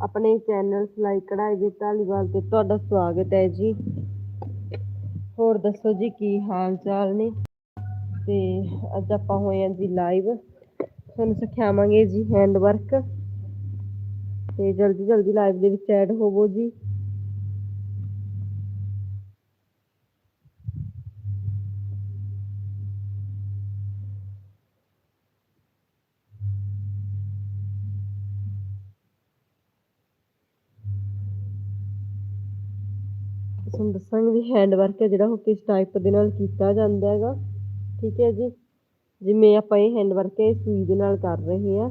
ਆਪਣੇ ਚੈਨਲ ਸਿਲਾਈ ਕਢਾਈ ਦੇ ਧਾਲੀਵਾਲ ਤੇ ਤੁਹਾਡਾ ਸਵਾਗਤ ਹੈ ਜੀ। ਹੋਰ ਦੱਸੋ ਜੀ ਕੀ ਹਾਲ ਚਾਲ ਨੇ? ਤੇ ਅੱਜ ਆਪਾਂ ਹੋਏ ਹਾਂ ਜੀ ਲਾਈਵ ਤੁਹਾਨੂੰ ਸਿਖਾਵਾਂਗੇ ਜੀ ਹੈਂਡ ਵਰਕ ਤੇ ਜਲਦੀ ਜਲਦੀ ਲਾਈਵ ਦੇ ਵਿੱਚ ਐਡ ਹੋਵੋ ਜੀ ਤੁਹਾਨੂੰ ਦੱਸਾਂਗੇ ਵੀ ਹੈਂਡ ਵਰਕ ਹੈ ਜਿਹੜਾ ਉਹ ਕਿਸ ਟਾਈਪ ਦੇ ਨਾਲ ਕੀਤਾ ਜਾਂਦਾ ਹੈਗਾ। ਠੀਕ ਹੈ ਜੀ? ਜਿਵੇਂ ਆਪਾਂ ਇਹ ਹੈਂਡ ਵਰਕ ਹੈ ਸੂਈ ਦੇ ਨਾਲ ਕਰ ਰਹੇ ਹਾਂ।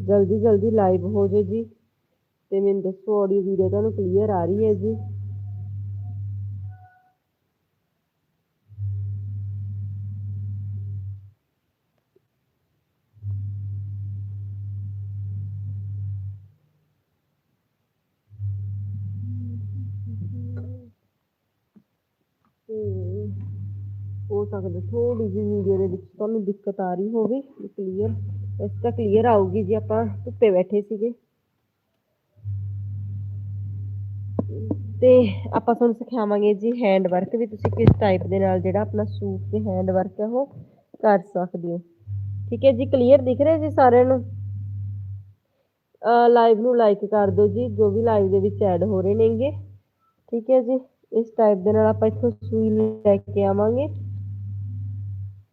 ਜਲਦੀ ਜਲਦੀ ਲਾਈਵ ਹੋ ਜੇ ਜੀ। ਤੇ ਮੈਨੂੰ ਦੱਸੋ ਆਡੀਓ ਵੀਡੀਓ ਤੁਹਾਨੂੰ ਕਲੀਅਰ ਆ ਰਹੀ ਹੈ ਜੀ ਤੇ ਹੋ ਸਕਦਾ ਥੋੜੀ ਜਿਹੀ ਵੀਡੀਓ ਦੇ ਵਿੱਚ ਤੁਹਾਨੂੰ ਦਿੱਕਤ ਆ ਰਹੀ ਹੋਵੇ ਕਲੀਅਰ ਇਸ ਤਾਂ ਕਲੀਅਰ ਆਊਗੀ ਜੀ ਆਪਾਂ ਧੁੱਪੇ ਬੈਠੇ ਸੀਗੇ। ਤੇ ਆਪਾਂ ਤੁਹਾਨੂੰ ਸਿਖਾਵਾਂਗੇ ਜੀ ਹੈਂਡ ਵਰਕ ਵੀ, ਤੁਸੀਂ ਕਿਸ ਟਾਈਪ ਦੇ ਨਾਲ ਜਿਹੜਾ ਆਪਣਾ ਸੂਟ ਤੇ ਹੈਂਡ ਵਰਕ ਹੈ ਉਹ ਕਰ ਸਕਦੇ ਹੋ। ਠੀਕ ਹੈ ਜੀ ਕਲੀਅਰ ਦਿਖ ਰਿਹਾ ਜੀ ਸਾਰਿਆਂ ਨੂੰ? ਲਾਈਵ ਨੂੰ ਲਾਈਕ ਕਰ ਦਿਓ ਜੀ, ਜੋ ਵੀ ਲਾਈਵ ਦੇ ਵਿੱਚ ਐਡ ਹੋ ਰਹੇ ਨੇਗੇ। ਠੀਕ ਹੈ ਜੀ, ਇਸ ਟਾਈਪ ਦੇ ਨਾਲ ਆਪਾਂ ਇੱਥੋਂ ਸੂਈ ਲੈ ਕੇ ਆਵਾਂਗੇ।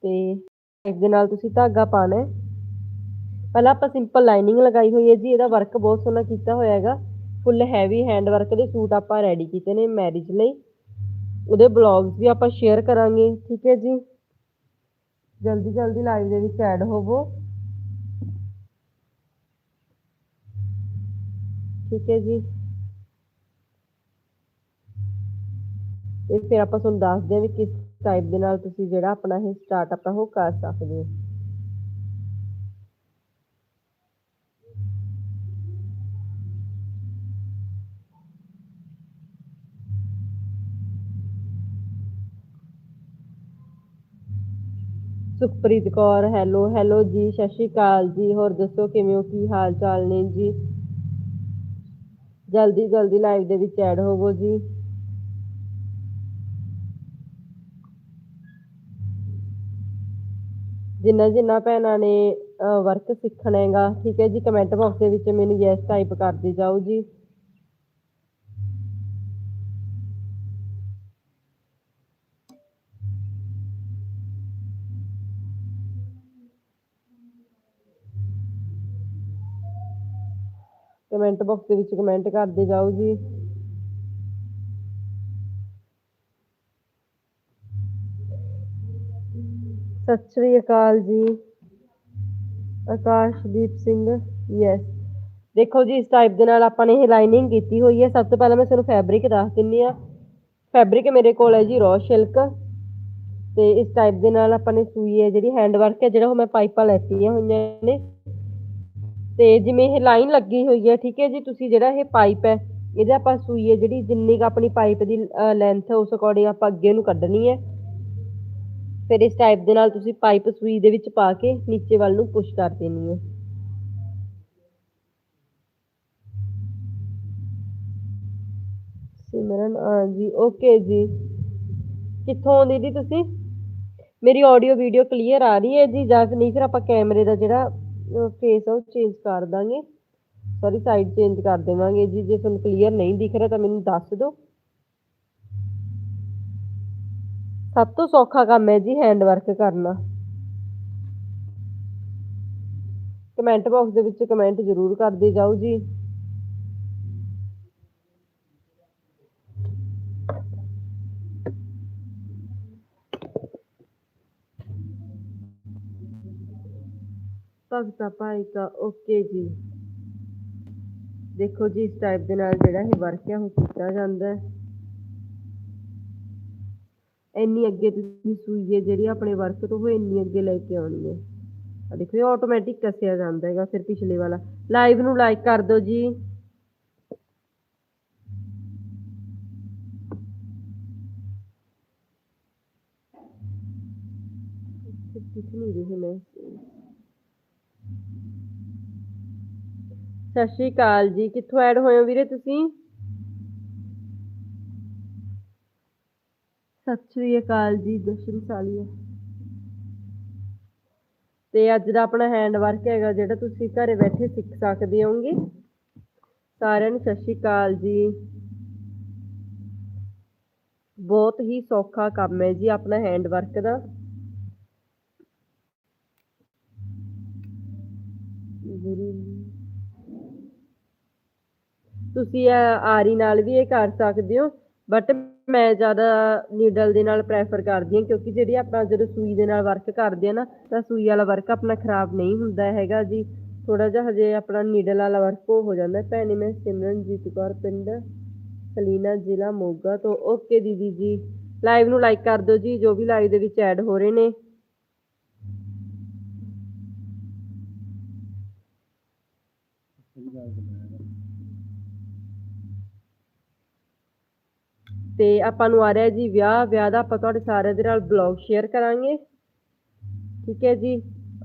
ਤੇ ਇਸ ਦੇ ਨਾਲ ਤੁਸੀਂ ਧਾਗਾ ਪਾਣਾ ਹੈ। ਪਹਿਲਾਂ ਆਪਾਂ ਸਿੰਪਲ ਲਾਈਨਿੰਗ ਲਗਾਈ ਹੋਈ ਹੈ ਜੀ, ਇਹਦਾ ਵਰਕ ਬਹੁਤ ਸੋਹਣਾ ਕੀਤਾ ਹੋਇਆ ਹੈਗਾ। ਫੁੱਲ ਹੈਵੀ ਹੈਂਡ ਵਰਕ ਦੇ ਸੂਟ ਆਪਾਂ ਰੈਡੀ ਕੀਤੇ ਨੇ ਮੈਰਿਜ ਲਈ। ਉਹਦੇ ਬਲੌਗਸ ਵੀ ਆਪਾਂ ਸ਼ੇਅਰ ਕਰਾਂਗੇ, ਠੀਕ ਹੈ ਜੀ। ਜਲਦੀ ਜਲਦੀ ਲਾਈਵ ਦੇ ਵਿੱਚ ਐਡ ਹੋਵੋ। ਠੀਕ ਹੈ ਜੀ। ਤੇ ਫਿਰ ਆਪਾਂ ਤੁਹਾਨੂੰ ਦੱਸਦੇ ਹਾਂ ਵੀ ਕਿਸ ਟਾਈਪ ਦੇ ਨਾਲ ਤੁਸੀਂ ਜਿਹੜਾ ਆਪਣਾ ਇਹ ਸਟਾਰਟਅਪ ਹੈ ਉਹ ਕਰ ਸਕਦੇ ਹੋ। ਸੁਖਪ੍ਰੀਤ ਕੌਰ ਹੈਲੋ ਹੈਲੋ ਜੀ, ਸਤਿ ਸ਼੍ਰੀ ਅਕਾਲ ਜੀ। ਹੋਰ ਦੱਸੋ ਕਿਵੇਂ ਹੋ, ਕੀ ਹਾਲ ਚਾਲ ਨੇ ਜੀ? ਜਲਦੀ ਜਲਦੀ ਲਾਈਵ ਦੇ ਵਿੱਚ ਐਡ ਹੋਵੋ ਜੀ। ਜਿੰਨਾ ਜਿੰਨਾ ਭੈਣਾਂ ਨੇ ਵਰਕ ਸਿੱਖਣਾ ਹੈਗਾ, ਠੀਕ ਹੈ ਜੀ ਕਮੈਂਟ ਬਾਕਸ ਦੇ ਵਿੱਚ ਮੈਨੂੰ ਯੈਸ ਟਾਈਪ ਕਰਦੇ ਜਾਓ ਜੀ। ਕਮੈਂਟ ਬਾਕਸ ਦੇ ਵਿੱਚ ਕਮੈਂਟ ਕਰਦੇ ਜਾਓ ਜੀ। ਸਤਿ ਸ਼੍ਰੀ ਅਕਾਲ ਜੀ। ਆਕਾਸ਼ਦੀਪ ਸਿੰਘ ਯੈਸ ਦੇਖੋ ਜੀ, ਇਸ ਟਾਈਪ ਦੇ ਨਾਲ ਆਪਾਂ ਨੇ ਇਹ ਲਾਈਨਿੰਗ ਕੀਤੀ ਹੋਈ ਹੈ। ਸਭ ਤੋਂ ਪਹਿਲਾਂ ਮੈਂ ਤੁਹਾਨੂੰ ਫੈਬਰਿਕ ਦੱਸ ਦਿੰਨੀ ਆ ਫੈਬਰਿਕ ਮੇਰੇ ਕੋਲ ਹੈ ਜੀ ਰੋ ਸਿਲਕ ਤੇ ਇਸ ਟਾਈਪ ਦੇ ਨਾਲ ਆਪਾਂ ਨੇ ਸੂਈ ਹੈ ਜਿਹੜੀ ਹੈਂਡ ਵਰਕ ਹੈ, ਜਿਹੜਾ ਉਹ ਮੈਂ ਪਾਈਪਾਂ ਲੈਤੀਆਂ ਹੋਈਆਂ ਨੇ। ਤੇ ਜਿਵੇਂ ਇਹ ਲਾਈਨ ਲੱਗੀ ਹੋਈ ਹੈ, ਠੀਕ ਹੈ ਜੀ, ਤੁਸੀਂ ਜਿਹੜਾ ਇਹ ਪਾਈਪ ਹੈ, ਇਹਦੇ ਆਪਾਂ ਸੂਈ ਹੈ ਜਿਹੜੀ ਜਿੰਨੀ ਕ ਆਪਣੀ ਪਾਈਪ ਦੀ ਲੈਂਥ ਹੈ, ਉਸ ਅਕੋਰਡਿੰਗ ਆਪਾਂ ਅੱਗੇ ਨੂੰ ਕੱਢਣੀ ਹੈ। ਫਿਰ ਇਸ ਟਾਈਪ ਦੇ ਨਾਲ ਤੁਸੀਂ ਪਾਈਪ ਸੂਈ ਦੇ ਵਿੱਚ ਪਾ ਕੇ ਨੀਚੇ ਵੱਲ ਨੂੰ ਪੁਸ਼ ਕਰ ਦੇਣੀ ਹੈ। ਸਿਮਰਨ ਹਾਂਜੀ ਓਕੇ ਜੀ। ਕਿੱਥੋਂ ਦੀਦੀ ਤੁਸੀਂ? ਮੇਰੀ ਆਡੀਓ ਵੀਡੀਓ ਕਲੀਅਰ ਆ ਰਹੀ ਹੈ ਜੀ, ਜਾਂ ਫਿਰ ਨਹੀਂ, ਫਿਰ ਆਪਾਂ ਕੈਮਰੇ ਦਾ ਜਿਹੜਾ ਫੇਸ ਆ ਉਹ ਚੇਂਜ ਕਰ ਦਾਂਗੇ। ਸੌਰੀ ਸਾਈਡ ਚੇਂਜ ਕਰ ਦੇਵਾਂਗੇ ਜੀ, ਜੇ ਤੁਹਾਨੂੰ ਕਲੀਅਰ ਨਹੀਂ ਦਿਖ ਰਿਹਾ ਤਾਂ ਮੈਨੂੰ ਦੱਸ ਦਿਓ। ਸਭ ਤੋਂ ਸੌਖਾ ਕੰਮ ਹੈ ਜੀ ਹੈਂਡ ਵਰਕ ਕਰਨਾ। ਕਮੈਂਟ ਬਾਕਸ ਦੇ ਵਿੱਚ ਕਮੈਂਟ ਜ਼ਰੂਰ ਕਰਦੇ ਜਾਓ ਜੀ। ਭਗਤਾ ਭਾਈ ਕਾ ਓਕੇ ਜੀ। ਦੇਖੋ ਜੀ ਇਸ ਟਾਈਪ ਦੇ ਨਾਲ ਜਿਹੜਾ ਇਹ ਵਰਕ ਹੈ ਉਹ ਕੀਤਾ ਜਾਂਦਾ ਹੈ। ਇੰਨੀ ਅੱਗੇ ਤੁਸੀਂ ਸੂਈ ਹੈ ਜਿਹੜੀ ਆਪਣੇ ਵਰਕ ਤੋਂ, ਉਹ ਇੰਨੀ ਅੱਗੇ ਲੈ ਕੇ ਆਉਣੀ ਹੈ ਆ ਦੇਖੋ, ਇਹ ਆਟੋਮੈਟਿਕ ਕੱਸਿਆ ਜਾਂਦਾ ਹੈਗਾ ਫਿਰ ਪਿਛਲੇ ਵਾਲਾ। ਲਾਈਵ ਨੂੰ ਲਾਈਕ ਕਰ ਦਿਓ ਜੀ। ਦਿਖ ਨਹੀਂ ਰਹੀ ਮੈਂ ਸਤਿ ਸ਼੍ਰੀ ਅਕਾਲ ਜੀ। ਕਿੱਥੋਂ ਐਡ ਹੋਏ ਹੋ ਵੀਰੇ ਤੁਸੀਂ? ਸਤਿ ਸ਼੍ਰੀ ਅਕਾਲ ਜੀ, ਦਰਸ਼ਨ ਸਾਲੀਆ ਤੇ ਅੱਜ ਦਾ ਆਪਣਾ ਹੈਂਡ ਵਰਕ ਹੈਗਾ, ਜਿਹੜਾ ਤੁਸੀਂ ਘਰੇ ਬੈਠੇ ਸਿੱਖ ਸਕਦੇ ਹੋਗੇ ਸਾਰਿਆਂ ਨੂੰ ਸਤਿ ਸ਼੍ਰੀ ਅਕਾਲ ਜੀ। ਬਹੁਤ ਹੀ ਸੌਖਾ ਕੰਮ ਹੈ ਜੀ ਆਪਣਾ ਹੈਂਡ ਵਰਕ ਦਾ ਤੁਸੀਂ ਆਰੀ ਨਾਲ ਵੀ ਇਹ ਕਰ ਸਕਦੇ ਹੋ ਬਟ ਮੈਂ ਜ਼ਿਆਦਾ ਨੀਡਲ ਦੇ ਨਾਲ ਪ੍ਰੈਫਰ ਕਰਦੀ ਹਾਂ, ਕਿਉਂਕਿ ਜਿਹੜੀ ਆਪਾਂ ਜਦੋਂ ਸੂਈ ਦੇ ਨਾਲ ਵਰਕ ਕਰਦੇ ਆ ਨਾ, ਤਾਂ ਸੂਈ ਵਾਲਾ ਵਰਕ ਆਪਣਾ ਖਰਾਬ ਨਹੀਂ ਹੁੰਦਾ ਹੈਗਾ ਜੀ। ਥੋੜਾ ਜਿਹਾ ਹਜੇ ਆਪਣਾ ਨੀਡਲ ਵਾਲਾ ਵਰਕ ਹੋ ਜਾਂਦਾ। ਭੈਣੇ, ਮੈਂ ਸਿਮਰਨਜੀਤ ਕੌਰ, ਪਿੰਡ ਸਲੀਨਾ ਜ਼ਿਲ੍ਹਾ ਮੋਗਾ ਤੋਂ। ਓਕੇ ਦੀਦੀ ਜੀ ਲਾਈਵ ਨੂੰ ਲਾਈਕ ਕਰ ਦਿਓ ਜੀ, ਜੋ ਵੀ ਲਾਈਵ ਦੇ ਵਿੱਚ ਐਡ ਹੋ ਰਹੇ ਨੇ। ਤੇ ਆਪਾਂ ਨੂੰ ਆ ਰਿਹਾ ਜੀ ਵਿਆਹ ਵਿਆਹ ਦਾ ਆਪਾਂ ਤੁਹਾਡੇ ਸਾਰਿਆਂ ਦੇ ਨਾਲ ਬਲੌਗ ਸ਼ੇਅਰ ਕਰਾਂਗੇ। ਠੀਕ ਹੈ ਜੀ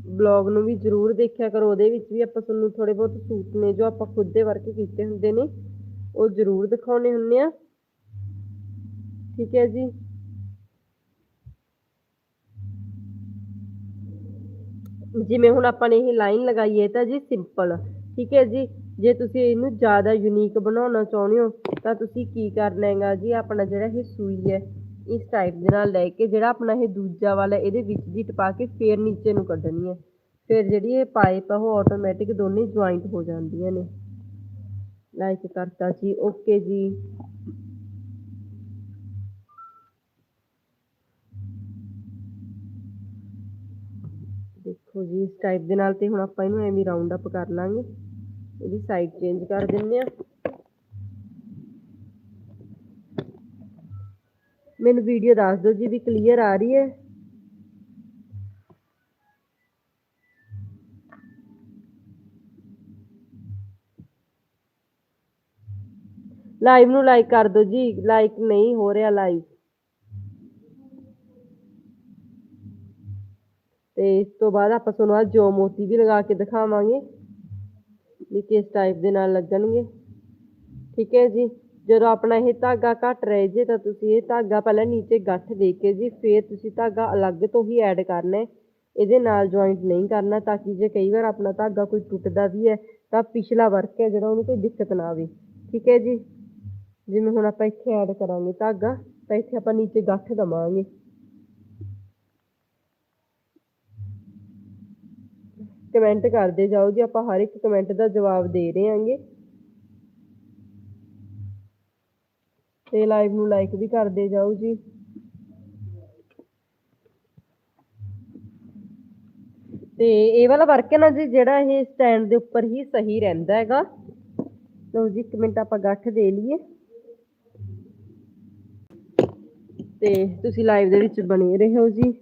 ਬਲੌਗ ਨੂੰ ਵੀ ਜਰੂਰ ਦੇਖਿਆ ਕਰੋ, ਉਹਦੇ ਵਿੱਚ ਵੀ ਆਪਾਂ ਤੁਹਾਨੂੰ ਥੋੜੇ ਬਹੁਤ ਸੂਟ ਨੇ ਜੋ ਆਪਾਂ ਖੁਦ ਦੇ ਵਰਕ ਕੀਤੇ ਹੁੰਦੇ ਨੇ, ਉਹ ਜਰੂਰ ਦਿਖਾਉਣੇ ਹੁੰਦੇ ਆ। ਠੀਕ ਹੈ ਜੀ। ਜਿਵੇਂ ਹੁਣ ਆਪਾਂ ਨੇ ਇਹ ਲਾਈਨ ਲਗਾਈ ਹੈ ਤਾਂ ਜੀ ਸਿੰਪਲ ਠੀਕ ਹੈ ਜੀ ਜੇ ਤੁਸੀਂ ਇਹਨੂੰ ਜ਼ਿਆਦਾ ਯੂਨੀਕ ਬਣਾਉਣਾ ਚਾਹੁੰਦੇ ਹੋ, ਤਾਂ ਤੁਸੀਂ ਕੀ ਕਰਨਾ ਹੈਗਾ ਜੀ? ਆਪਣਾ ਜਿਹੜਾ ਇਹ ਸੂਈ ਹੈ, ਇਸ ਟਾਈਪ ਦੇ ਨਾਲ ਲੈ ਕੇ ਜਿਹੜਾ ਆਪਣਾ ਇਹ ਦੂਜਾ ਵਾਲਾ, ਇਹਦੇ ਵਿੱਚ ਦੀ ਟਪਾ ਕੇ ਫੇਰ ਨੀਚੇ ਨੂੰ ਕੱਢਣੀ ਹੈ। ਫਿਰ ਜਿਹੜੀ ਇਹ ਪਾਈਪ ਆ, ਉਹ ਆਟੋਮੈਟਿਕ ਦੋਨੇ ਜੁਆਇੰਟ ਹੋ ਜਾਂਦੀਆਂ ਨੇ। ਲਾਈਕ ਕਰਤਾ ਜੀ ਓਕੇ ਜੀ। ਦੇਖੋ ਜੀ, ਇਸ ਟਾਈਪ ਦੇ ਨਾਲ ਤੇ ਹੁਣ ਆਪਾਂ ਇਹਨੂੰ ਐਵੇਂ ਰਾਉਂਡ ਅਪ ਕਰ ਲਾਂਗੇ। ਇਹਦੀ ਸਾਈਡ ਚੇਂਜ ਕਰ ਦਿੰਨੇ ਆ ਮੈਨੂੰ ਵੀਡੀਓ ਦੱਸ ਦਿਓ ਜੀ ਵੀ ਕਲੀਅਰ ਆ ਰਹੀ ਹੈ। ਲਾਈਵ ਨੂੰ ਲਾਈਕ ਕਰ ਦਿਓ ਜੀ ਲਾਈਕ ਨਹੀਂ ਹੋ ਰਿਹਾ ਲਾਈਵ ਤੇ ਇਸ ਤੋਂ ਬਾਅਦ ਆਪਾਂ ਤੁਹਾਨੂੰ ਅੱਜ ਜੋ ਮੋਤੀ ਵੀ ਲਗਾ ਕੇ ਦਿਖਾਵਾਂਗੇ। ਵੀ ਕਿਸ ਟਾਈਪ ਦੇ ਨਾਲ ਲੱਗਣਗੇ। ਠੀਕ ਹੈ ਜੀ, ਜਦੋਂ ਆਪਣਾ ਇਹ ਧਾਗਾ ਘੱਟ ਰਹੇ ਜੇ ਤਾਂ ਤੁਸੀਂ ਇਹ ਧਾਗਾ ਪਹਿਲਾਂ ਨੀਚੇ ਗੱਠ ਦੇ ਕੇ ਜੀ, ਫਿਰ ਤੁਸੀਂ ਧਾਗਾ ਅਲੱਗ ਤੋਂ ਹੀ ਐਡ ਕਰਨਾ ਹੈ। ਇਹਦੇ ਨਾਲ ਜੁਆਇੰਟ ਨਹੀਂ ਕਰਨਾ, ਤਾਂ ਕਿ ਜੇ ਕਈ ਵਾਰ ਆਪਣਾ ਧਾਗਾ ਕੋਈ ਟੁੱਟਦਾ ਵੀ ਹੈ, ਤਾਂ ਪਿਛਲਾ ਵਰਕ ਹੈ ਜਿਹੜਾ ਉਹਨੂੰ ਕੋਈ ਦਿੱਕਤ ਨਾ ਆਵੇ। ਠੀਕ ਹੈ ਜੀ, ਜਿਵੇਂ ਹੁਣ ਆਪਾਂ ਇੱਥੇ ਐਡ ਕਰਾਂਗੇ ਧਾਗਾ, ਤਾਂ ਇੱਥੇ ਆਪਾਂ ਨੀਚੇ ਗੱਠ ਦਵਾਂਗੇ। ਕਮੈਂਟ ਕਰਦੇ ਜਾਓ ਜੀ, ਆਪਾਂ ਹਰ ਇੱਕ ਕਮੈਂਟ ਦਾ ਜਵਾਬ ਦੇ ਰਹੇ ਆਂਗੇ ਤੇ ਲਾਈਵ ਨੂੰ ਲਾਈਕ ਵੀ ਕਰਦੇ ਜਾਓ ਜੀ। ਤੇ ਇਹ ਵਾਲਾ ਵਰਕ ਹੈ ਨਾ ਜੀ, ਜਿਹੜਾ ਇਹ ਸਟੈਂਡ ਦੇ ਉੱਪਰ ਹੀ ਸਹੀ ਰਹਿੰਦਾ ਹੈਗਾ। ਲਓ ਜੀ, ਇੱਕ ਮਿੰਟ ਆਪਾਂ ਗੱਠ ਦੇ ਲਈਏ। ਤੇ ਤੁਸੀਂ ਲਾਈਵ ਦੇ ਵਿੱਚ ਬਣੇ ਰਹੋ ਜੀ।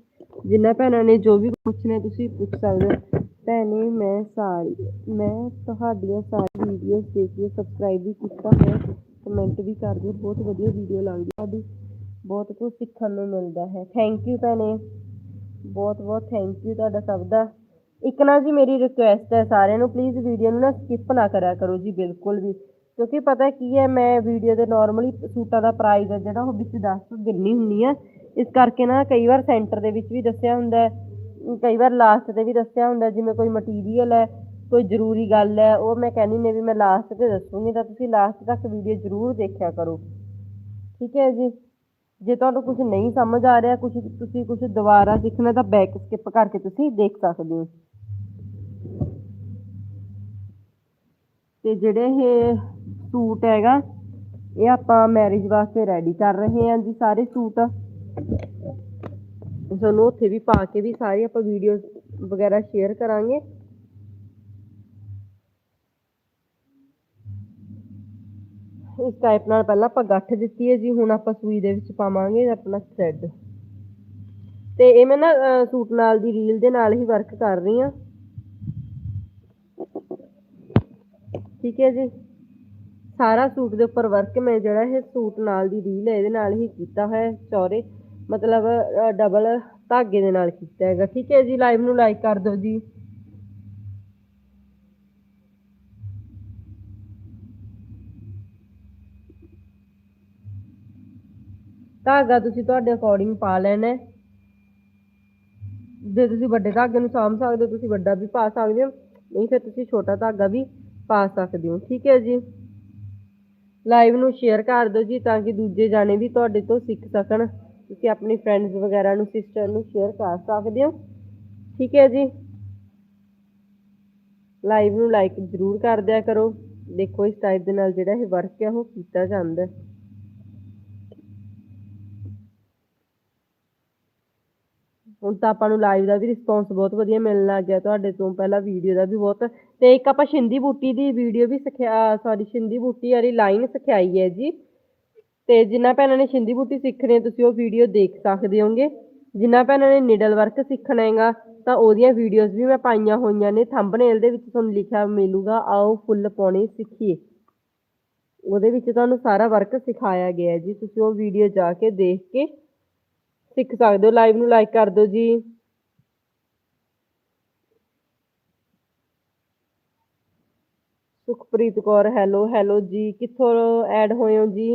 ਜਿੰਨਾ ਭੈਣਾਂ ਨੇ ਜੋ ਵੀ ਪੁੱਛਣਾ ਤੁਸੀਂ ਪੁੱਛ ਸਕਦੇ ਹੋ। ਭੈਣੇ, ਮੈਂ ਸਾਰੀ, ਮੈਂ ਤੁਹਾਡੀਆਂ ਸਾਰੀ ਵੀਡੀਓਜ਼ ਦੇਖੀ ਸਬਸਕ੍ਰਾਈਬ ਵੀ ਕੀਤਾ ਹੈ ਕਮੈਂਟ ਵੀ ਕਰਦੇ ਬਹੁਤ ਵਧੀਆ ਵੀਡੀਓ ਲੱਗਦੀ ਤੁਹਾਡੀ, ਬਹੁਤ ਕੁਝ ਸਿੱਖਣ ਨੂੰ ਮਿਲਦਾ ਹੈ। ਥੈਂਕ ਯੂ ਭੈਣੇ, ਬਹੁਤ ਬਹੁਤ ਥੈਂਕ ਯੂ ਤੁਹਾਡਾ ਸਭ ਦਾ। ਇੱਕ ਨਾ ਜੀ ਮੇਰੀ ਰਿਕੁਐਸਟ ਹੈ ਸਾਰਿਆਂ ਨੂੰ ਪਲੀਜ਼ ਵੀਡੀਓ ਨੂੰ ਨਾ ਸਕਿਪ ਨਾ ਕਰਿਆ ਕਰੋ ਜੀ, ਬਿਲਕੁਲ ਵੀ। ਕਿਉਂਕਿ ਪਤਾ ਕੀ ਹੈ, ਮੈਂ ਵੀਡੀਓ ਦੇ ਨਾਰਮਲੀ ਸੂਟਾਂ ਦਾ ਪ੍ਰਾਈਸ ਹੈ ਜਿਹੜਾ ਉਹ ਵਿੱਚ ਦੱਸ ਦਿੰਨੀ ਹੁੰਦੀ ਆ ਇਸ ਕਰਕੇ ਨਾ ਕਈ ਵਾਰ ਸੈਂਟਰ ਦੇ ਵਿੱਚ ਵੀ ਦੱਸਿਆ ਹੁੰਦਾ ਹੈ। ਕਈ ਵਾਰ ਲਾਸਟ ਤੇ ਵੀ ਦੱਸਿਆ ਹੁੰਦਾ, ਜਿਵੇਂ ਕੋਈ ਮਟੀਰੀਅਲ ਹੈ, ਕੋਈ ਜ਼ਰੂਰੀ ਗੱਲ ਹੈ, ਉਹ ਮੈਂ ਕਹਿੰਦੀ ਨੇ ਵੀ ਮੈਂ ਲਾਸਟ ਤੇ ਦੱਸੂਗੀ, ਤਾਂ ਤੁਸੀਂ ਲਾਸਟ ਤੱਕ ਵੀਡੀਓ ਜ਼ਰੂਰ ਦੇਖਿਆ ਕਰੋ। ਠੀਕ ਹੈ ਜੀ? ਜੇ ਤੁਹਾਨੂੰ ਕੁਝ ਨਹੀਂ ਸਮਝ ਆ ਰਿਹਾ ਕੁਝ ਤੁਸੀਂ ਕੁਝ ਦੁਬਾਰਾ ਸਿੱਖਣਾ, ਤਾਂ ਬੈਕ ਸਕਿਪ ਕਰਕੇ ਤੁਸੀਂ ਦੇਖ ਸਕਦੇ ਹੋ। ਤੇ ਜਿਹੜੇ ਇਹ ਸੂਟ ਹੈਗਾ, ਇਹ ਆਪਾਂ ਮੈਰਿਜ ਵਾਸਤੇ ਰੈਡੀ ਕਰ ਰਹੇ ਹਾਂ ਜੀ, ਸਾਰੇ ਸੂਟ ਤੁਹਾਨੂੰ ਉੱਥੇ ਵੀ ਪਾ ਕੇ ਵੀ ਸਾਰੀ ਆਪਾਂ ਵੀਡੀਓ ਵਗੈਰਾ ਸ਼ੇਅਰ ਕਰਾਂਗੇ। ਇਸ ਟਾਈਪ ਨਾਲ ਪਹਿਲਾਂ ਆਪਾਂ ਗੱਠ ਦਿੱਤੀ ਹੈ ਜੀ, ਹੁਣ ਆਪਾਂ ਸੂਈ ਦੇ ਵਿੱਚ ਪਾਵਾਂਗੇ ਆਪਣਾ ਥ੍ਰੈਡ ਤੇ ਇਹ ਮੈਂ ਨਾ ਸੂਟ ਨਾਲ ਦੀ ਰੀਲ ਦੇ ਨਾਲ ਹੀ ਵਰਕ ਕਰ ਰਹੀ ਹਾਂ। ਠੀਕ ਹੈ ਜੀ। ਸਾਰਾ ਸੂਟ ਦੇ ਉੱਪਰ ਵਰਕ ਮੈਂ ਜਿਹੜਾ ਇਹ ਸੂਟ ਨਾਲ ਦੀ ਰੀਲ ਹੈ, ਇਹਦੇ ਨਾਲ ਹੀ ਕੀਤਾ ਹੋਇਆ ਹੈ ਚੌਰੇ ਮਤਲਬ ਡਬਲ ਧਾਗੇ ਦੇ ਨਾਲ ਕੀਤਾ ਹੈਗਾ। ਠੀਕ ਹੈ ਜੀ ਲਾਈਵ ਨੂੰ ਲਾਈਕ ਕਰ ਦਿਓ ਜੀ। ਧਾਗਾ ਤੁਸੀਂ ਤੁਹਾਡੇ ਅਕੋਰਡਿੰਗ ਪਾ ਲੈਣਾ ਜੇ ਤੁਸੀਂ ਵੱਡੇ ਧਾਗੇ ਨੂੰ ਸਾਂਭ ਸਕਦੇ ਹੋ, ਤੁਸੀਂ ਵੱਡਾ ਵੀ ਪਾ ਸਕਦੇ ਹੋ। ਨਹੀਂ ਫਿਰ ਤੁਸੀਂ ਛੋਟਾ ਧਾਗਾ ਵੀ ਪਾ ਸਕਦੇ ਹੋ। ਠੀਕ ਹੈ ਜੀ। ਲਾਈਵ ਨੂੰ ਸ਼ੇਅਰ ਕਰ ਦਿਓ ਜੀ, ਤਾਂ ਕਿ ਦੂਜੇ ਜਾਣੇ ਵੀ ਤੁਹਾਡੇ ਤੋਂ ਸਿੱਖ ਸਕਣ। ਤੁਸੀਂ ਆਪਣੀ ਫਰੈਂਡਸ ਵਗੈਰਾ ਨੂੰ ਸਿਸਟਰ ਨੂੰ ਸ਼ੇਅਰ ਕਰ ਸਕਦੇ ਹੋ। ਠੀਕ ਹੈ ਜੀ। ਲਾਈਵ ਨੂੰ ਲਾਈਕ ਜ਼ਰੂਰ ਕਰ ਦਿਆ ਕਰੋ। ਦੇਖੋ ਇਸ ਟਾਈਪ ਦੇ ਨਾਲ ਜਿਹੜਾ ਇਹ ਵਰਕ ਹੈ, ਉਹ ਕੀਤਾ ਜਾਂਦਾ ਹੈ। ਹੁਣ ਤਾਂ ਆਪਾਂ ਨੂੰ ਲਾਈਵ ਦਾ ਵੀ ਰਿਸਪੌਂਸ ਬਹੁਤ ਵਧੀਆ ਮਿਲਣ ਲੱਗ ਗਿਆ। ਤੁਹਾਡੇ ਤੋਂ ਪਹਿਲਾਂ ਵੀਡੀਓ ਦਾ ਵੀ ਬਹੁਤ। ਤੇ ਇੱਕ ਆਪਾਂ ਸ਼ਿੰਦੀ ਬੂਟੀ ਦੀ ਵੀਡੀਓ ਵੀ ਸਿਖਿਆ ਸੌਰੀ ਸ਼ਿੰਦੀ ਬੂਟੀ ਵਾਲੀ ਲਾਈਨ ਸਿਖਾਈ ਹੈ ਜੀ। ਤੇ ਜਿਨ੍ਹਾਂ ਭੈਣਾਂ ਨੇ ਸ਼ਿੰਦੀ ਬੂਟੀ ਸਿੱਖਣੀ ਹੈ, ਤੁਸੀਂ ਉਹ ਵੀਡੀਓ ਦੇਖ ਸਕਦੇ ਹੋਗੇ ਜਿਨ੍ਹਾਂ ਭੈਣਾਂ ਨੇ ਨੀਡਲ ਵਰਕ ਸਿੱਖਣਾ ਹੈਗਾ, ਤਾਂ ਉਹਦੀਆਂ ਵੀਡੀਓਜ਼ ਵੀ ਮੈਂ ਪਾਈਆਂ ਹੋਈਆਂ ਨੇ। ਥੰਬਨੇਲ ਦੇ ਵਿੱਚ ਤੁਹਾਨੂੰ ਲਿਖਿਆ ਮਿਲੂਗਾ। ਆਓ ਫੁੱਲ ਪਾਉਣੇ ਸਿੱਖੀਏ। ਉਹਦੇ ਵਿੱਚ ਤੁਹਾਨੂੰ ਸਾਰਾ ਵਰਕ ਸਿਖਾਇਆ ਗਿਆ ਜੀ। ਤੁਸੀਂ ਉਹ ਵੀਡੀਓ ਜਾ ਕੇ ਦੇਖ ਕੇ ਸਿੱਖ ਸਕਦੇ ਹੋ। ਲਾਈਵ ਨੂੰ ਲਾਈਕ ਕਰ ਦਿਓ ਜੀ। ਸੁਖਪ੍ਰੀਤ ਕੌਰ ਹੈਲੋ ਹੈਲੋ ਜੀ। ਕਿੱਥੋਂ ਐਡ ਹੋਏ ਹੋ ਜੀ?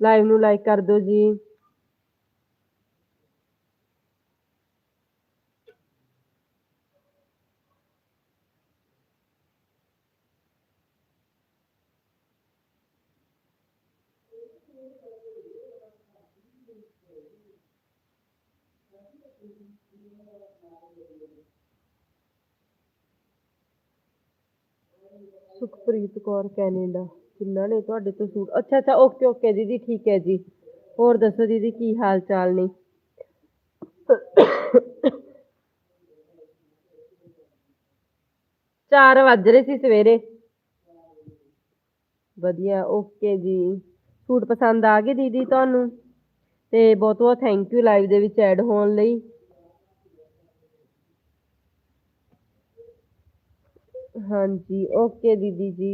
ਲਾਈਵ ਨੂੰ ਲਾਈਕ ਕਰ ਦਿਓ ਜੀ। ਸੁਖਪ੍ਰੀਤ ਕੌਰ ਕੈਨੇਡਾ। ਕਿੰਨਾ ਨੇ ਤੁਹਾਡੇ ਤੋਂ ਸੂਟ? ਅੱਛਾ ਅੱਛਾ ਓਕੇ ਓਕੇ ਦੀਦੀ, ਠੀਕ ਹੈ ਜੀ। ਹੋਰ ਦੱਸੋ ਦੀਦੀ, ਕੀ ਹਾਲ ਚਾਲ ਨੇ? ਚਾਰ ਵੱਜ ਰਹੇ ਸੀ ਸਵੇਰੇ। ਵਧੀਆ ਓਕੇ ਜੀ। ਸੂਟ ਪਸੰਦ ਆ ਗਏ ਦੀਦੀ ਤੁਹਾਨੂੰ? ਤੇ ਬਹੁਤ ਬਹੁਤ ਥੈਂਕ ਯੂ ਲਾਈਵ ਦੇ ਵਿੱਚ ਐਡ ਹੋਣ ਲਈ। ਹਾਂਜੀ ਓਕੇ ਦੀਦੀ ਜੀ।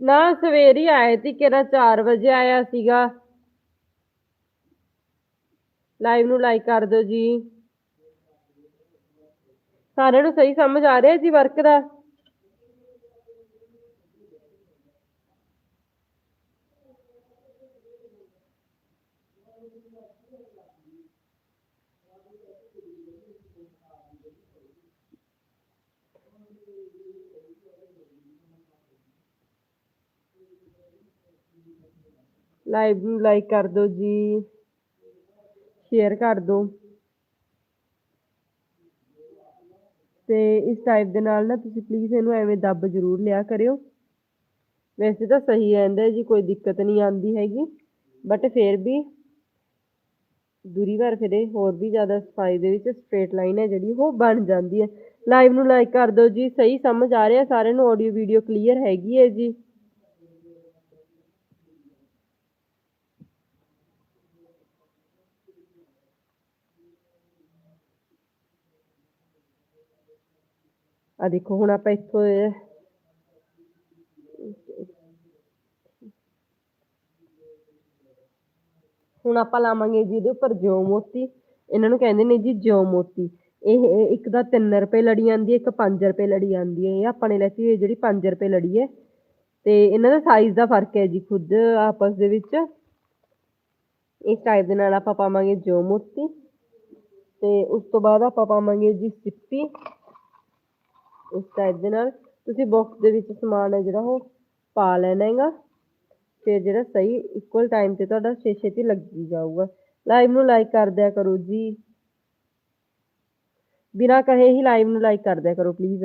ਨਾ, ਸਵੇਰੇ ਹੀ ਆਏ ਸੀ, ਕਿਹੜਾ 4 ਵਜੇ ਆਇਆ ਸੀਗਾ। ਲਾਈਵ ਨੂੰ ਲਾਈਕ ਕਰ ਦਿਓ ਜੀ। ਸਾਰਿਆਂ ਨੂੰ ਸਹੀ ਸਮਝ ਆ ਰਿਹਾ ਜੀ ਵਰਕ ਦਾ? ਲਾਈਵ ਨੂੰ ਲਾਈਕ ਕਰ ਦਿਓ ਜੀ। ਸ਼ੇਅਰ ਕਰ ਦਿਓ। ਤੇ ਇਸ ਟਾਈਪ ਦੇ ਨਾਲ ਨਾ ਤੁਸੀਂ ਪਲੀਜ਼ ਇਹਨੂੰ ਐਵੇਂ ਦੱਬ ਜ਼ਰੂਰ ਲਿਆ ਕਰਿਓ। ਵੈਸੇ ਤਾਂ ਸਹੀ ਰਹਿੰਦਾ ਜੀ, ਕੋਈ ਦਿੱਕਤ ਨਹੀਂ ਆਉਂਦੀ ਹੈਗੀ। ਬਟ ਫਿਰ ਵੀ ਦੂਰੀ ਵਾਰ ਫਿਰ ਇਹ ਹੋਰ ਵੀ ਜ਼ਿਆਦਾ ਸਫ਼ਾਈ ਦੇ ਵਿੱਚ ਸਟ੍ਰੇਟ ਲਾਈਨ ਹੈ ਜਿਹੜੀ ਉਹ ਬਣ ਜਾਂਦੀ ਹੈ। ਲਾਈਵ ਨੂੰ ਲਾਈਕ ਕਰ ਦਿਓ ਜੀ। ਸਹੀ ਸਮਝ ਆ ਰਿਹਾ, ਸਾਰਿਆਂ ਨੂੰ ਆਡੀਓ ਵੀਡੀਓ ਕਲੀਅਰ ਹੈਗੀ ਹੈ ਜੀ। ਆ ਦੇਖੋ, ਹੁਣ ਆਪਾਂ ਇੱਥੋਂ ਇਹ- ਹੁਣ ਆਪਾਂ ਲਾਵਾਂਗੇ ਜੀ ਇਹਦੇ ਉੱਪਰ ਜਿਉ ਮੋਤੀ। ਇਹਨਾਂ ਨੂੰ ਕਹਿੰਦੇ ਨੇ ਜੀ ਜਿਉ ਮੋਤੀ। ਇਹ ਇੱਕ ਦਾ 3 ਰੁਪਏ ਲੜੀ ਆਂਦੀ ਹੈ, ਇੱਕ 5 ਰੁਪਏ ਲੜੀ ਆਂਦੀ ਹੈ। ਇਹ ਆਪਾਂ ਨੇ ਲੈਤੀ ਹੋਈ ਜਿਹੜੀ 5 ਰੁਪਏ ਲੜੀ ਹੈ, ਤੇ ਇਹਨਾਂ ਦਾ ਸਾਈਜ਼ ਦਾ ਫ਼ਰਕ ਹੈ ਜੀ ਖੁਦ ਆਪਸ ਦੇ ਵਿੱਚ। ਇਸ ਟਾਈਪ ਦੇ ਨਾਲ ਆਪਾਂ ਪਾਵਾਂਗੇ ਜਿਉ ਮੋਤੀ, ਤੇ ਉਸ ਤੋਂ ਬਾਅਦ ਆਪਾਂ ਪਾਵਾਂਗੇ ਜੀ ਸਿੱਪੀ। ਇਸ ਟਾਈਪ ਦੇ ਨਾਲ ਤੁਸੀਂ ਬਾਕਸ ਦੇ ਵਿੱਚ ਸਮਾਨ ਹੈ ਜਿਹੜਾ ਉਹ ਪਾ ਲੈਣਾ ਹੈਗਾ। ਫਿਰ ਜਿਹੜਾ ਸਹੀ ਇਕੁਅਲ ਟਾਈਮ ਤੇ ਤੁਹਾਡਾ ਛੇ ਛੇਤੀ ਲੱਗੀ ਜਾਊਗਾ। ਲਾਈਵ ਨੂੰ ਲਾਈਕ ਕਰ ਦਿਆ ਕਰੋ ਜੀ। ਬਿਨਾਂ ਕਹੇ ਹੀ ਲਾਈਵ ਨੂੰ ਲਾਈਕ ਕਰ ਦਿਆ ਕਰੋ ਪਲੀਜ਼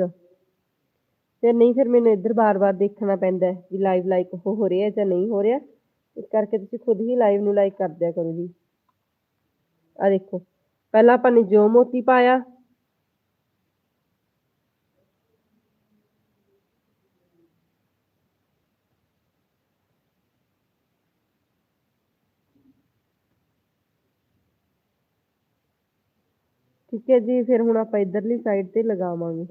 ਫਿਰ ਨਹੀਂ ਫਿਰ ਮੈਨੂੰ ਇੱਧਰ ਬਾਰ-ਬਾਰ ਦੇਖਣਾ ਪੈਂਦਾ ਹੈ ਵੀ ਲਾਈਵ ਲਾਈਕ ਹੋ ਹੋ ਰਿਹਾ ਜਾਂ ਨਹੀਂ ਹੋ ਰਿਹਾ। ਇਸ ਕਰਕੇ ਤੁਸੀਂ ਖੁਦ ਹੀ ਲਾਈਵ ਨੂੰ ਲਾਈਕ ਕਰ ਦਿਆ ਕਰੋ ਜੀ। ਆ ਦੇਖੋ, ਪਹਿਲਾਂ ਆਪਾਂ ਨੇ ਜੋ ਮੋਤੀ ਪਾਇਆ ਠੀਕ ਹੈ ਜੀ, ਫਿਰ ਹੁਣ ਆਪਾਂ ਇਧਰਲੀ ਸਾਈਡ ਤੇ ਲਗਾਵਾਂਗੇ।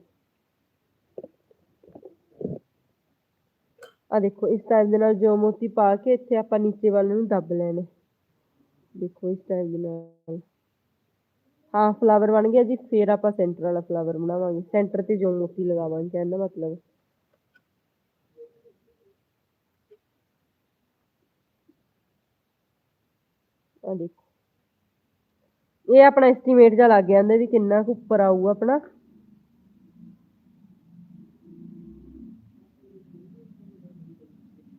ਆ ਦੇਖੋ, ਇਸ ਟਾਈਪ ਦੇ ਨਾਲ ਜੋ ਮੋਤੀ ਪਾ ਕੇ ਇੱਥੇ ਆਪਾਂ ਨੀਚੇ ਵੱਲ ਨੂੰ ਦੱਬ ਲੈਣੇ। ਦੇਖੋ, ਇਸ ਟਾਈਪ ਦੇ ਨਾਲ। ਹਾਂ ਫਲਾਵਰ ਬਣ ਗਿਆ ਜੀ, ਫਿਰ ਆਪਾਂ ਸੈਂਟਰ ਵਾਲਾ ਫਲਾਵਰ ਬਣਾਵਾਂਗੇ। ਸੈਂਟਰ ਤੇ ਜੋ ਮੋਤੀ ਲਗਾਵਾਂਗੇ ਕਹਿਣ ਦਾ ਮਤਲਬ। ਆ ਦੇਖੋ ਇਹ ਆਪਣਾ ਐਸਟੀਮੇਟ ਜਿਹਾ ਲੱਗ ਜਾਂਦਾ ਵੀ ਕਿੰਨਾ ਕੁ ਉੱਪਰ ਆਊਗਾ ਆਪਣਾ।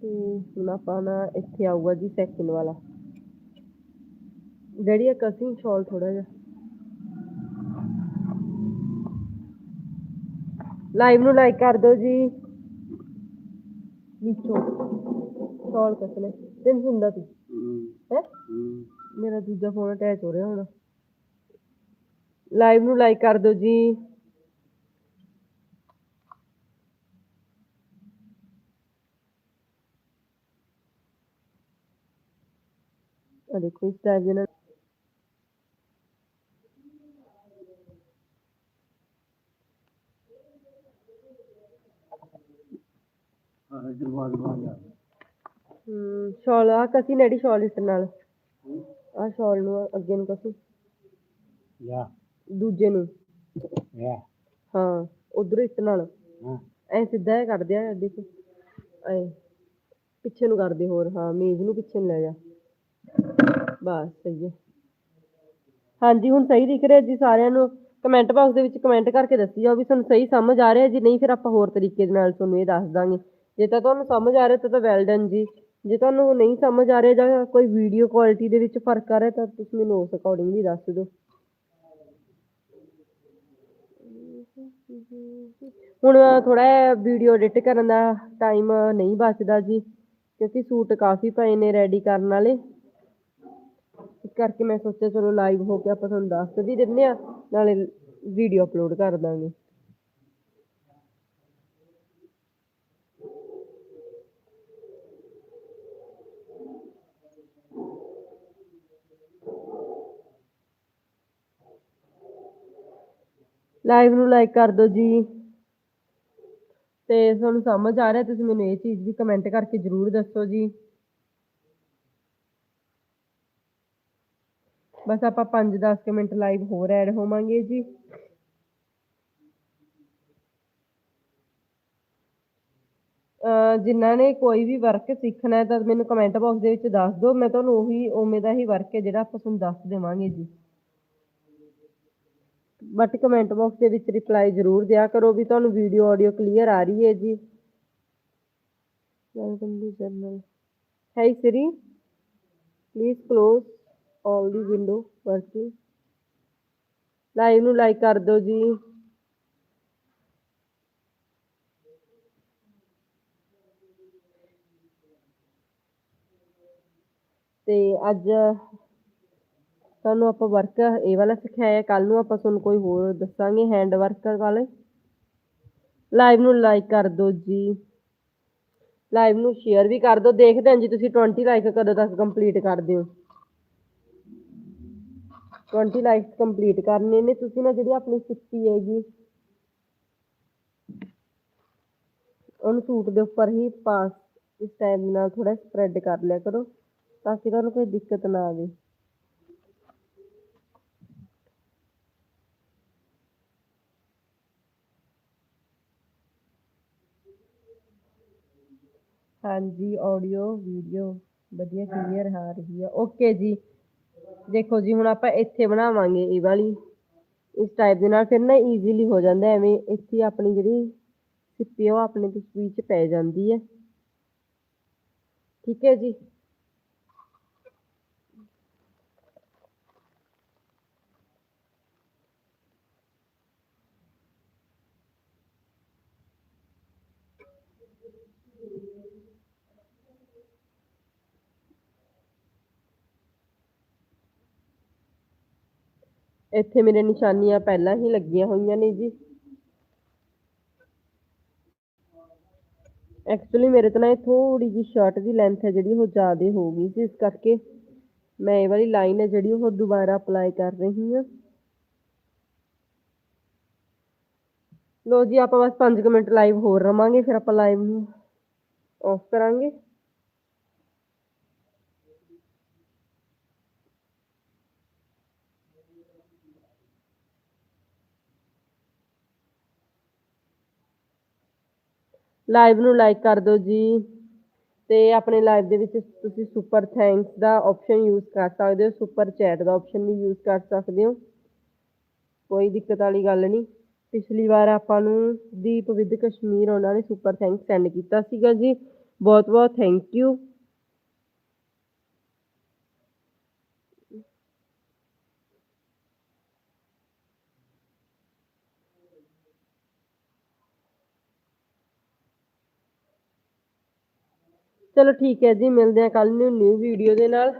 ਤੇ ਹੁਣ ਆਪਾਂ ਨਾ ਇੱਥੇ ਆਊਗਾ ਜੀ ਸੈਕਿੰਡ ਵਾਲਾ। ਜਿਹੜੀ ਆ ਕਸਿੰਗ ਸ਼ਾਲ ਥੋੜਾ ਜਿਹਾ। ਲਾਈਵ ਨੂੰ ਲਾਈਕ ਕਰ ਦਿਓ ਜੀ। ਨੀਚੋਂ। ਸ਼ਾਲ ਕਸਨੇ ਤੈਨੂੰ ਸੁਣਦਾ ਤੂੰ ਹੈ। ਮੇਰਾ ਦੂਜਾ ਫੋਨ ਅਟੈਚ ਹੋ ਰਿਹਾ ਹੁਣ। ਲਾਈਵ ਨੂੰ ਲਾਈਕ ਕਰ ਦਿਓ ਜੀ। ਆ ਦੇਖੋ ਇਸ ਦੇ ਨਾਲ ਹਮ ਸ਼ਾਲ ਆ ਕਸੀ ਨੇੜੀ ਸ਼ਾਲ ਇਸ ਨਾਲ। ਆ ਸ਼ਾਲ ਨੂੰ ਅੱਗੇ ਨੂੰ ਕਸੀ। Yeah, ਦੂਜੇ ਨੂੰ। yeah, ਹਾਂ ਉਧਰ ਇਸ ਨਾਲ? ਐ ਸਿੱਧਾ ਇਹ ਕੱਢ ਦਿਆ ਦੇਖੋ ਐ ਪਿੱਛੇ ਨੂੰ ਕਰਦੇ ਹੋਰ ਹਾਂ ਮੇਜ਼ ਨੂੰ ਪਿੱਛੇ ਨੂੰ ਲੈ ਜਾ। ਬਸ ਸਹੀ ਹੈ ਹਾਂਜੀ ਹੁਣ ਸਹੀ ਦਿਖ ਰਿਹਾ ਜੀ ਸਾਰਿਆਂ ਨੂੰ। ਕਮੈਂਟ ਬਾਕਸ ਦੇ ਵਿੱਚ ਕਮੈਂਟ ਕਰਕੇ ਦੱਸੀ ਜਾਓ ਵੀ ਤੁਹਾਨੂੰ ਸਹੀ ਸਮਝ ਆ ਰਿਹਾ ਜੀ। ਨਹੀਂ ਫਿਰ ਆਪਾਂ ਹੋਰ ਤਰੀਕੇ ਦੇ ਨਾਲ ਤੁਹਾਨੂੰ ਇਹ ਦੱਸ ਦਾਂਗੇ। ਜੇ ਤਾਂ ਤੁਹਾਨੂੰ ਸਮਝ ਆ ਰਿਹਾ ਤਾਂ ਤਾਂ ਵੈਲ ਡਨ ਜੀ। ਜੇ ਤੁਹਾਨੂੰ ਨਹੀਂ ਸਮਝ ਆ ਰਿਹਾ ਜਾਂ ਕੋਈ ਵੀਡੀਓ ਕੁਆਲਿਟੀ ਦੇ ਵਿੱਚ ਫ਼ਰਕ ਆ ਰਿਹਾ ਤਾਂ ਤੁਸੀਂ ਮੈਨੂੰ ਉਸ ਅਕੋਰਡਿੰਗ ਵੀ ਦੱਸ ਦਿਓ। ਹੁਣ ਥੋੜਾ ਵੀਡੀਓ ਐਡਿਟ ਕਰਨ ਦਾ ਟਾਈਮ ਨਹੀਂ ਬਚਦਾ ਜੀ, ਕਿਉਂਕਿ ਸੂਟ ਕਾਫੀ ਪਏ ਨੇ ਰੈਡੀ ਕਰਨ ਵਾਲੇ। ਇਸ ਕਰਕੇ ਮੈਂ ਸੋਚਿਆ ਚਲੋ ਲਾਈਵ ਹੋ ਕੇ ਆਪਾਂ ਤੁਹਾਨੂੰ ਦੱਸ ਵੀ ਦਿੰਦੇ ਆ ਨਾਲੇ ਵੀਡੀਓ ਅਪਲੋਡ ਕਰ ਦਾਂਗੇ। ਲਾਈਵ ਨੂੰ ਲਾਈਕ ਕਰ ਦਿਓ ਜੀ। ਤੇ ਤੁਹਾਨੂੰ ਸਮਝ ਆ ਰਿਹਾ, ਤੁਸੀਂ ਮੈਨੂੰ ਇਹ ਚੀਜ਼ ਵੀ ਕਮੈਂਟ ਕਰਕੇ ਜਰੂਰ ਦੱਸੋ ਜੀ। ਬਸ ਆਪਾਂ 5-10 ਮਿੰਟ ਲਾਈਵ ਹੋਰ ਐਡ ਹੋਵਾਂਗੇ ਜੀ। ਜਿਨ੍ਹਾਂ ਨੇ ਕੋਈ ਵੀ ਵਰਕ ਸਿੱਖਣਾ ਹੈ ਤਾਂ ਮੈਨੂੰ ਕਮੈਂਟ ਬਾਕਸ ਦੇ ਵਿੱਚ ਦੱਸ ਦਿਓ। ਮੈਂ ਤੁਹਾਨੂੰ ਉਹੀ, ਉਵੇਂ ਦਾ ਹੀ ਵਰਕ ਹੈ ਜਿਹੜਾ ਆਪਾਂ ਤੁਹਾਨੂੰ ਦੱਸ ਦੇਵਾਂਗੇ ਜੀ। ਬਟ ਕਮੈਂਟ ਬਾਕਸ ਦੇ ਵਿੱਚ ਰਿਪਲਾਈ ਜ਼ਰੂਰ ਦਿਆ ਕਰੋ ਵੀ ਤੁਹਾਨੂੰ ਵੀਡੀਓ ਆਡੀਓ ਕਲੀਅਰ ਆ ਰਹੀ ਹੈ ਜੀ। ਵੈਲਕਮ ਟੂ ਜਰਨਲ ਹੈ ਸਿਰੀ please close all the window working live ਨੂੰ ਲਾਈਕ ਕਰ ਦਿਓ ਜੀ। ਤੇ ਅੱਜ ਤੁਹਾਨੂੰ ਆਪਾਂ ਵਰਕ ਇਹ ਵਾਲਾ ਸਿਖਾਇਆ ਕੱਲ ਨੂੰ ਆਪਾਂ ਤੁਹਾਨੂੰ ਕੋਈ ਹੋਰ ਦੱਸਾਂਗੇ ਹੈਂਡ ਵਰਕ ਵਾਲੇ। ਲਾਈਵ ਨੂੰ ਲਾਈਕ ਕਰ ਦਿਓ ਜੀ। ਲਾਈਵ ਨੂੰ ਸ਼ੇਅਰ ਵੀ ਕਰ ਦਿਓ। ਦੇਖਦੇ ਹਾਂ ਜੀ, ਤੁਸੀਂ 20 ਲਾਈਕ ਕਦੋਂ ਤੱਕ ਕੰਪਲੀਟ ਕਰਦੇ ਹੋ। 20 ਲਾਈਕਸ ਕੰਪਲੀਟ ਕਰਨੇ ਨੇ। ਤੁਸੀਂ ਨਾ ਜਿਹੜੀ ਆਪਣੀ ਸਿੱਪੀ ਹੈਗੀ, ਉਹਨੂੰ ਸੂਟ ਦੇ ਉੱਪਰ ਹੀ ਪਾਸ ਇਸ ਟਾਈਮ ਨਾਲ ਥੋੜਾ ਸਪਰੈਡ ਕਰ ਲਿਆ ਕਰੋ, ਤਾਂ ਕਿ ਤੁਹਾਨੂੰ ਕੋਈ ਦਿੱਕਤ ਨਾ ਆਵੇ। ਹਾਂਜੀ ਆਡੀਓ ਵੀਡੀਓ ਵਧੀਆ ਕਲੀਅਰ ਆ ਰਹੀ ਹੈ ਓਕੇ ਜੀ। ਦੇਖੋ ਜੀ ਹੁਣ ਆਪਾਂ ਇੱਥੇ ਬਣਾਵਾਂਗੇ ਇਹ ਵਾਲੀ। ਇਸ ਟਾਈਪ ਦੇ ਨਾਲ ਫਿਰ ਨਾ ਈਜ਼ੀਲੀ ਹੋ ਜਾਂਦਾ ਐਵੇਂ ਇੱਥੇ ਆਪਣੀ ਜਿਹੜੀ ਸਿੱਪੀ ਉਹ ਆਪਣੇ ਤਸਵੀਰ 'ਚ ਪੈ ਜਾਂਦੀ ਹੈ। ਠੀਕ ਹੈ ਜੀ। इतने मेरे निशानिया पहला ही लगिया हुई ने जी एक्चुअली मेरे तो ना थोड़ी जी शर्ट की लेंथ है जी ज़्यादा हो गई थी इस करके मैं ये वाली लाइन है जी दोबारा अपलाई कर रही हूँ लो जी आप बस पाँच मिनट लाइव हो रवे फिर आप लाइव ऑफ़ करा ਲਾਈਵ ਨੂੰ ਲਾਈਕ ਕਰ ਦਿਓ ਜੀ ਤੇ ਆਪਣੇ ਲਾਈਵ ਦੇ ਵਿੱਚ ਤੁਸੀਂ ਸੁਪਰ ਥੈਂਕਸ ਦਾ ਆਪਸ਼ਨ ਯੂਜ਼ ਕਰ ਸਕਦੇ ਹੋ, ਸੁਪਰ ਚੈਟ ਦਾ ਆਪਸ਼ਨ ਵੀ ਯੂਜ਼ ਕਰ ਸਕਦੇ ਹੋ। ਕੋਈ ਦਿੱਕਤ ਵਾਲੀ ਗੱਲ ਨਹੀਂ। ਪਿਛਲੀ ਵਾਰ ਆਪਾਂ ਨੂੰ ਦੀਪ ਵਿਦ ਕਸ਼ਮੀਰ ਉਹਨਾਂ ਨੇ ਸੁਪਰ ਥੈਂਕਸ ਸੈਂਡ ਕੀਤਾ ਸੀਗਾ ਜੀ। ਬਹੁਤ ਬਹੁਤ ਥੈਂਕ ਯੂ ਚਲੋ ਠੀਕ ਹੈ ਜੀ ਮਿਲਦੇ ਹਾਂ ਕੱਲ ਨੂੰ ਨਿਊ ਵੀਡੀਓ ਦੇ ਨਾਲ।